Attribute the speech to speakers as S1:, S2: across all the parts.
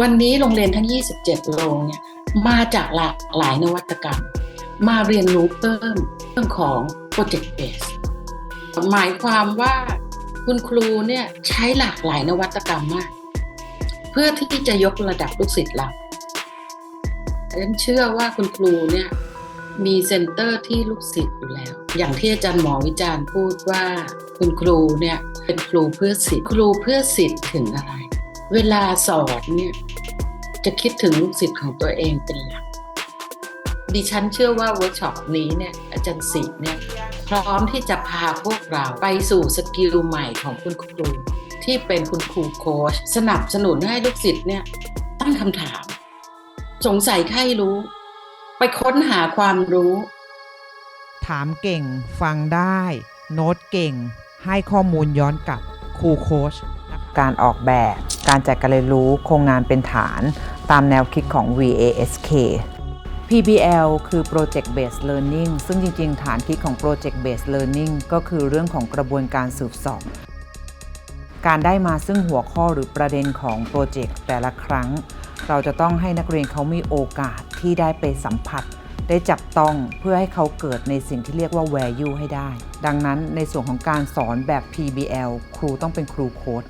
S1: วันนี้โรงเรียนทั้ง 27 โรงเนี่ยมาจากหลากหลายนวัตกรรม มาเรียนรู้เพิ่มเรื่องของ Project Base หมายความว่าคุณครูเนี่ยใช้หลากหลายนวัตกรรมมาก เพื่อที่จะยกระดับลูกศิษย์เราฉันเชื่อว่าคุณครูเนี่ยมีเซ็นเตอร์ที่ลูกศิษย์อยู่แล้ว อย่างที่อาจารย์หมอวิจารณ์พูดว่า คุณครูเนี่ยเป็นครูเพื่อศิษย์ครูเพื่อศิษย์ถึงอะไร เวลาสอนเนี่ยจะคิดถึงลูกศิษย์ของตัวเองเป็นหลักดิฉันเชื่อว่าเวิร์กช็อปนี้เนี่ยอาจารย์ศิษย์เนี่ยพร้อมที่จะพาพวกเราไปสู่สกิลใหม่ของคุณครู ที่เป็นคุณครูโค้ชสนับสนุนให้ลูกศิษย์เนี่ยตั้งคำถาม สงสัยใครรู้ ไปค้นหาความรู้
S2: ถามเก่งฟังได้ โน้ตเก่ง ให้ข้อมูลย้อนกลับครูโค้ช การออกแบบ การจัดการเรียนรู้โครงงานเป็นฐาน ตามแนวคิดของ VASK PBL คือ Project Based Learning ซึ่งจริง ๆ ฐานคิดของ Project Based Learning ก็คือเรื่องของกระบวนการสืบสอบการได้มาซึ่งหัวข้อหรือประเด็นของโปรเจกต์แต่ละครั้ง เราจะต้องให้นักเรียนเขามีโอกาสที่ได้ไปสัมผัส ได้จับต้องเพื่อให้เขาเกิดในสิ่งที่เรียกว่า value ให้ได้ ดังนั้นในส่วนของการสอนแบบ PBL ครูต้องเป็นครูโค้ด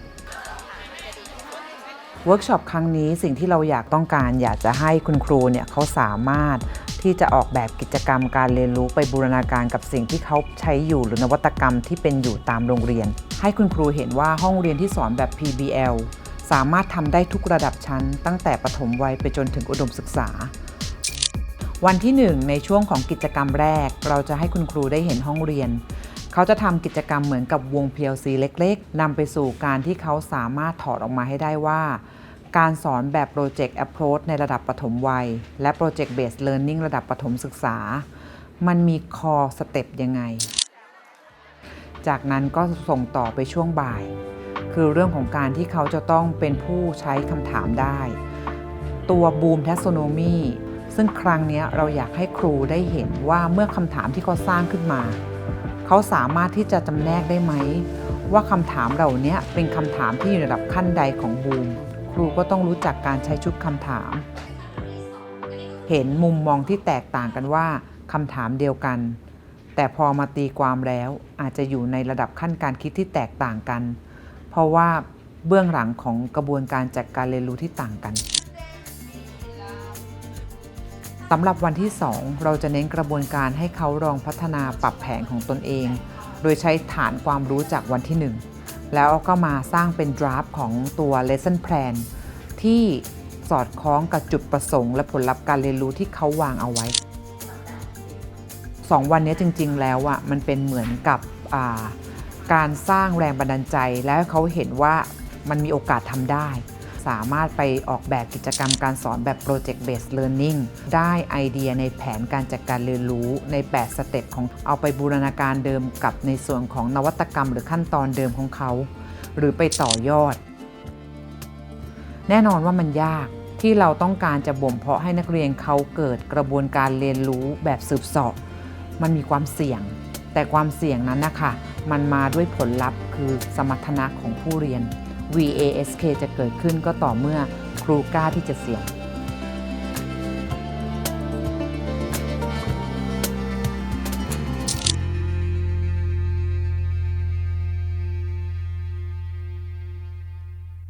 S2: เวิร์กช็อปครั้งนี้สิ่งที่เราอยากต้องการ อยากจะให้คุณครูเนี่ยเขาสามารถที่จะออกแบบกิจกรรมการเรียนรู้ไปบูรณาการกับสิ่งที่เขาใช้อยู่หรือนวัตกรรมที่เป็นอยู่ตามโรงเรียน ให้คุณครูเห็นว่าห้องเรียนที่สอนแบบ PBL สามารถทำได้ทุกระดับชั้น ตั้งแต่ประถมวัยไปจนถึงอุดมศึกษา วันที่ 1 ในช่วงของกิจกรรมแรก เราจะให้คุณครูได้เห็นห้องเรียน เขาจะทำกิจกรรมเหมือนกับวง PLC เล็กๆนำไปสู่การที่เขาสามารถถอดออกมาให้ได้ว่า การสอนแบบ Project Approach ในระดับประถมวัย และ Project Based Learning ระดับประถมศึกษา มันมี Core Step ยังไง จากนั้นก็ส่งต่อไปช่วงบ่าย คือเรื่องของการที่เขาจะต้องเป็นผู้ใช้คำถามได้ ตัว Boom Taxonomy ซึ่งครั้งนี้เราอยากให้ครูได้เห็นว่าเมื่อคำถามที่เขาสร้างขึ้นมา เขาสามารถที่จะจำแนกได้ไหม ว่าคำถามเหล่านี้เป็นคำถามที่อยู่ในระดับขั้นใดของบูม ครูก็ต้องรู้จักการใช้ชุดคำถาม เห็นมุมมองที่แตกต่างกันว่าคำถามเดียวกัน แต่พอมาตีความแล้วอาจจะอยู่ในระดับขั้นการคิดที่แตกต่างกัน เพราะว่าเบื้องหลังของกระบวนการจัดการเรียนรู้ที่ต่างกัน สำหรับวันที่ 2 เราจะเน้นกระบวนการให้เขาลองพัฒนาปรับแผนของตนเอง โดยใช้ฐานความรู้จากวันที่ 1 แล้วก็มาสร้างเป็นดราฟของตัว lesson plan ที่สอดคล้องกับจุดประสงค์ และผลลัพธ์การเรียนรู้ที่เขาวางเอาไว้ 2 วันนี้จริง ๆ แล้วอะมันเป็นเหมือนกับการสร้างแรงบันดาลใจ แล้วเขาเห็นว่ามันมีโอกาสทำได้ สามารถไปออกแบบกิจกรรมการสอนแบบ Project Based Learning ได้ไอเดียในแผนการจัดการเรียนรู้ใน 8 สเต็ปของเอาไปบูรณาการเดิมกับในส่วนของนวัตกรรม หรือขั้นตอนเดิมของเขา หรือไปต่อยอด แน่นอนว่ามันยากที่เราต้องการจะบ่มเพาะให้นักเรียนเขาเกิดกระบวนการเรียนรู้แบบสืบเสอบมันมีความเสี่ยง แต่ความเสี่ยงนั้นนะคะมันมาด้วยผลลัพธ์คือสมรรถนะของผู้เรียน VASK จะเกิดขึ้นก็ต่อเมื่อครูกล้าที่จะเสี่ยง